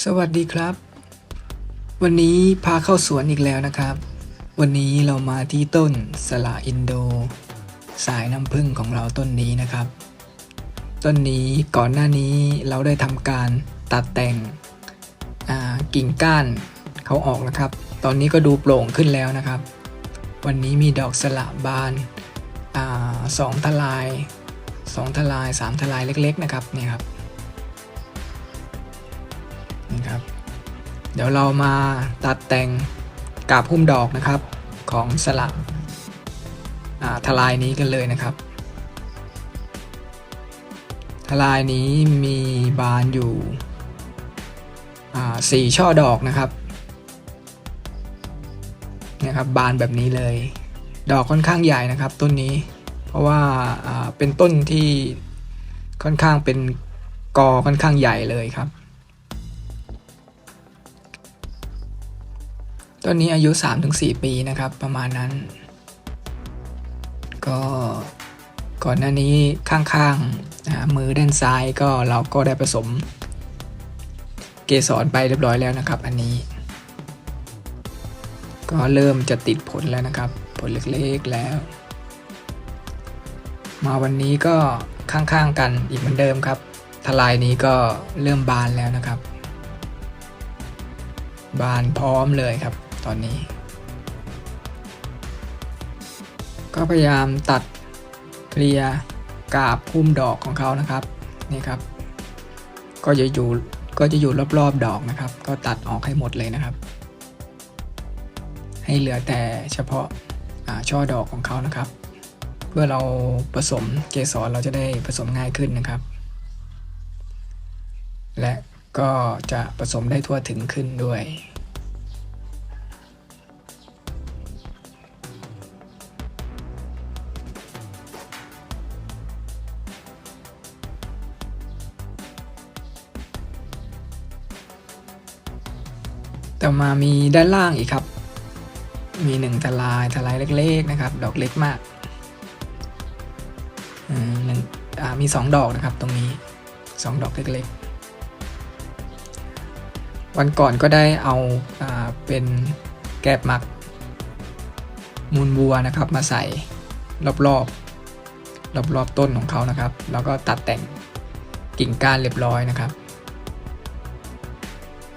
สวัสดีครับ วันนี้พาเข้าสวนอีกแล้วนะครับ วันนี้เรามาที่ต้นสละอินโด สายน้ำผึ้งของเราต้นนี้นะครับ ต้นนี้ก่อนหน้านี้เราได้ทำการตัดแต่งกิ่งก้านเขาออกนะครับ ตอนนี้ก็ดูโปร่งขึ้นแล้วนะครับ วันนี้มีดอกสละบานอาสองทลายสองทลายสามทลายเล็ก ๆ นะครับเนี่ยครับ เดี๋ยวเรามาตัดแต่งกาบหุ้มดอกนะครับของสลักทลายนี้กันเลยนะครับ ทลายนี้มีบานอยู่สี่ช่อดอกนะครับเนี่ยครับ บานแบบนี้เลย ดอกค่อนข้างใหญ่นะครับต้นนี้ เพราะว่าอ่าเป็นต้นที่ค่อนข้างเป็นกอค่อนข้างใหญ่เลยครับ ต้นนี้อายุ 3-4 ปีนะครับ ประมาณนั้น ก็ก่อนหน้านี้ข้างๆมือด้านซ้ายก็เราก็ได้ผสม เกสรไปเรียบร้อยแล้วนะครับ อันนี้ ก็เริ่มจะติดผลแล้วนะครับ ผลเล็กๆแล้ว มาวันนี้ก็ข้างๆกันอีกเหมือนเดิมครับทลายนี้ก็เริ่มบานแล้วนะครับ บานพร้อมเลยครับ ตอนนี้ ก็พยายามตัดเคลียกาบพุ่มดอกของเขานะครับนี่ครับ ก็จะอยู่ก็จะอยู่รอบๆดอกนะครับ ก็ตัดออกให้หมดเลยนะครับ ให้เหลือแต่เฉพาะาช่อดอกของเขานะครับเมื่อเราผสมเกสรเราจะได้ผสมง่ายขึ้นนะครับ และก็จะผสมได้ทั่วถึงขึ้นด้วย ต่อมามีด้านล่างอีกครับ มีหนึ่งทลายทลายเล็กๆนะครับ ดอกเล็กมากอืมหนึ่งอ่ามีสองดอกนะครับตรงนี้สองดอกเล็กๆ วันก่อนก็ได้เอาอ่าเป็นแกบหมัก มูลวัวนะครับมาใส่รอบๆรอบๆต้นของเขานะครับ แล้วก็ตัดแต่งกิ่งก้านเรียบร้อยนะครับ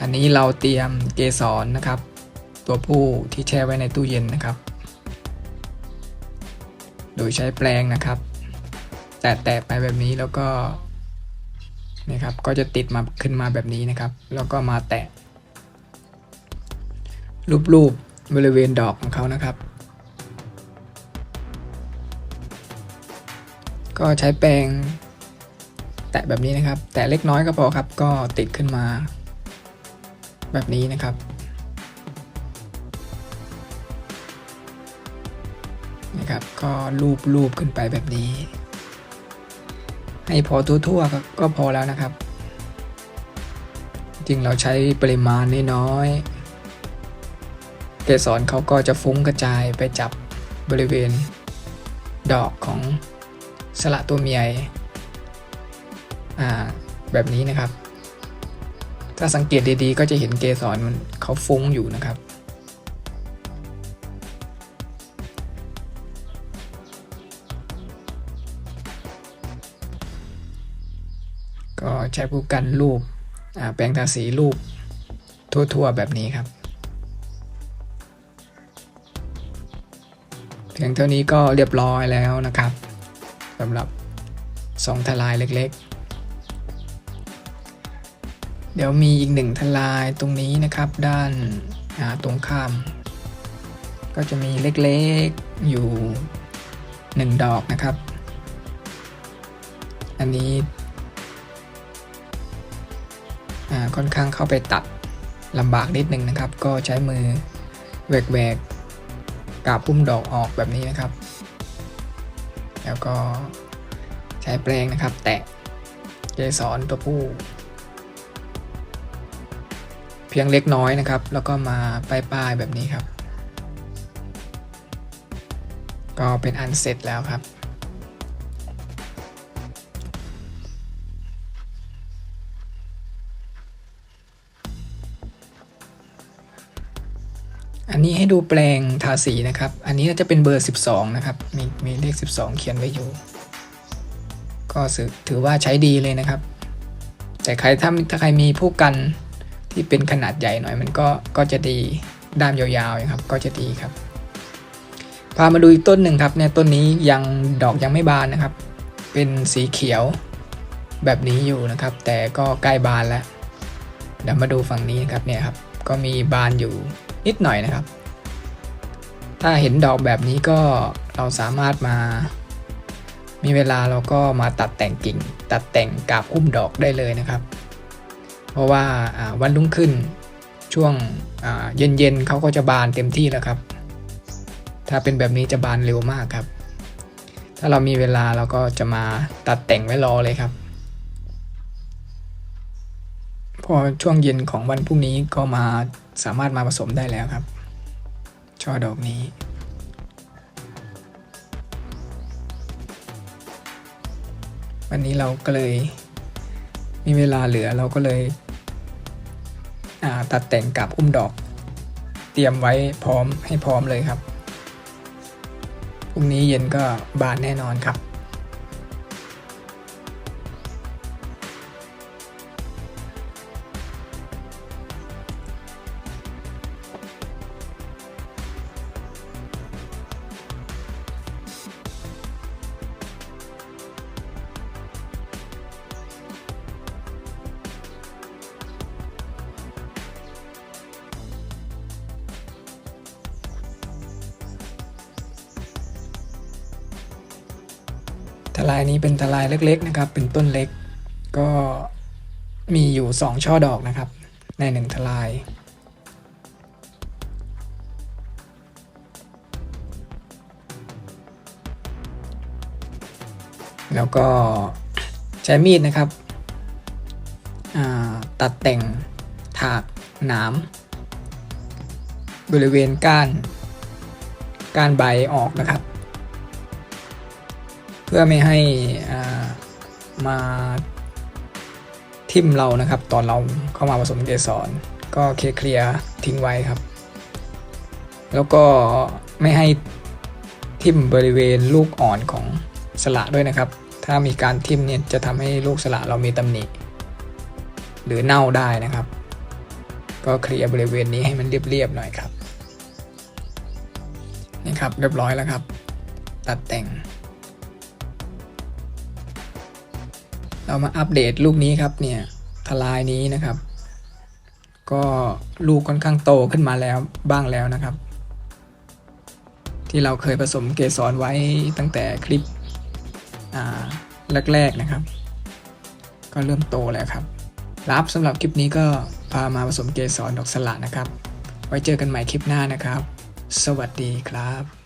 อันนี้เราเตรียมเกสรนะครับ ตัวผู้ที่แช่ไว้ในตู้เย็นนะครับ โดยใช้แปรงนะครับ แตะๆไปแบบนี้แล้วก็นี่ครับก็จะติดมาขึ้นมาแบบนี้นะครับ แล้วก็มาแตะ รูปๆบริเวณดอกของเขานะครับ ก็ใช้แปรงแตะแบบนี้นะครับ แตะเล็กน้อยก็พอครับ ก็ติดขึ้นมา แบบนี้นะครับ นะครับ ก็ลูบลูบขึ้นไปแบบนี้ ให้พอทั่วๆก็ก็พอแล้วนะครับ จริงเราใช้ปริมาณน้อยๆเกสรเขาก็จะฟุ้งกระจายไปจับบริเวณดอกของสละตัวเมียอ่าแบบนี้นะครับ ถ้าสังเกตดีๆ ก็จะเห็นเกสรมันเขาฟุ้งอยู่นะครับ ก็ใช้ผู้กันรูปแปรงทาสีรูปทั่วๆแบบนี้ครับเพียงเท่านี้ก็เรียบร้อยแล้วนะครับสำหรับสองทลายเล็กๆ เดี๋ยวมีอีกหนึ่งทลายตรงนี้นะครับด้านาตรงข้าม ก็จะมีเล็กๆอยู่หนึ่งดอกนะครับ อันนี้ค่อนข้างเข้าไปตัดลำบากนิดนึงนะครับ ก็ใช้มือแหวกๆกาบพุ่มดอกออกแบบนี้นะครับ แล้วก็ใช้แปรงนะครับ แตะเกสรตัวผู้ พียงเล็กน้อยนะครับ แล้วก็มาป้ายๆแบบนี้ครับ ก็เป็นอันเสร็จแล้วครับ อันนี้ให้ดูแปลงทาสีนะครับ อันนี้จะเป็นเบอร์ 12 นะครับ มีมีเลข 12 เขียนไว้อยู่ ก็ถือว่าใช้ดีเลยนะครับ แต่ใครถ้าถ้าใครมีผู้กัน ที่เป็นขนาดใหญ่หน่อยมันก็ก็จะดีด้ามยาวๆนะครับก็จะดีครับ พามาดูอีกต้นหนึ่งครับเนี่ยต้นนี้ยังดอกยังไม่บานนะครับ เป็นสีเขียวแบบนี้อยู่นะครับ แต่ก็ใกล้บานแล้วเดี๋ยวมาดูฝั่งนี้นะครับเนี่ยครับก็มีบานอยู่นิดหน่อยนะครับ ถ้าเห็นดอกแบบนี้ก็เราสามารถมา มีเวลาเราก็มาตัดแต่งกิ่ง ตัดแต่งกาบอุ้มดอกได้เลยนะครับ เพราะว่าวันรุ่งขึ้นช่วงเย็นๆเขาก็จะบานเต็มที่แล้วครับ ถ้าเป็นแบบนี้จะบานเร็วมากครับ ถ้าเรามีเวลาเราก็จะมาตัดแต่งไว้รอเลยครับ พอช่วงเย็นของวันพรุ่งนี้ก็มาสามารถมาผสมได้แล้วครับ ช่อดอกนี้วันนี้เราก็เลยมีเวลาเหลือเราก็เลย ตัดแต่งกับอุ้มดอก เตรียมไว้พร้อมให้พร้อมเลยครับพรุ่งนี้เย็นก็บานแน่นอนครับ ทลายนี้เป็นทลายเล็กๆนะครับ เป็นต้นเล็ก ก็มีอยู่ 2 ช่อดอกนะครับ ในหนึ่งทลาย แล้วก็ใช้มีดนะครับ ตัดแต่งถากหนามบริเวณก้าน ก้านใบออกนะครับ เพื่อไม่ให้มาทิ่มเรานะครับ ตอนเราเข้ามาผสมเกสรก็เคเคลียร์ทิ้งไว้ครับ แล้วก็ไม่ให้ทิ่มบริเวณลูกอ่อนของสละด้วยนะครับ ถ้ามีการทิ่มเนี่ยจะทำให้ลูกสละเรามีตำหนิหรือเน่าได้นะครับ ก็เคลียร์บริเวณนี้ให้มันเรียบๆหน่อยครับนี่ครับเรียบร้อยแล้วครับ ตัดแต่ง เรามาอัปเดตลูกนี้ครับเนี่ยทลายนี้นะครับ ก็ลูกค่อนข้างโตขึ้นมาแล้วบ้างแล้วนะครับ ที่เราเคยผสมเกสรไว้ตั้งแต่คลิปแรกๆนะครับ ก็เริ่มโตแล้วครับรับสำหรับคลิปนี้ก็พามาผสมเกสรดอกสละนะครับ ไว้เจอกันใหม่คลิปหน้านะครับ สวัสดีครับ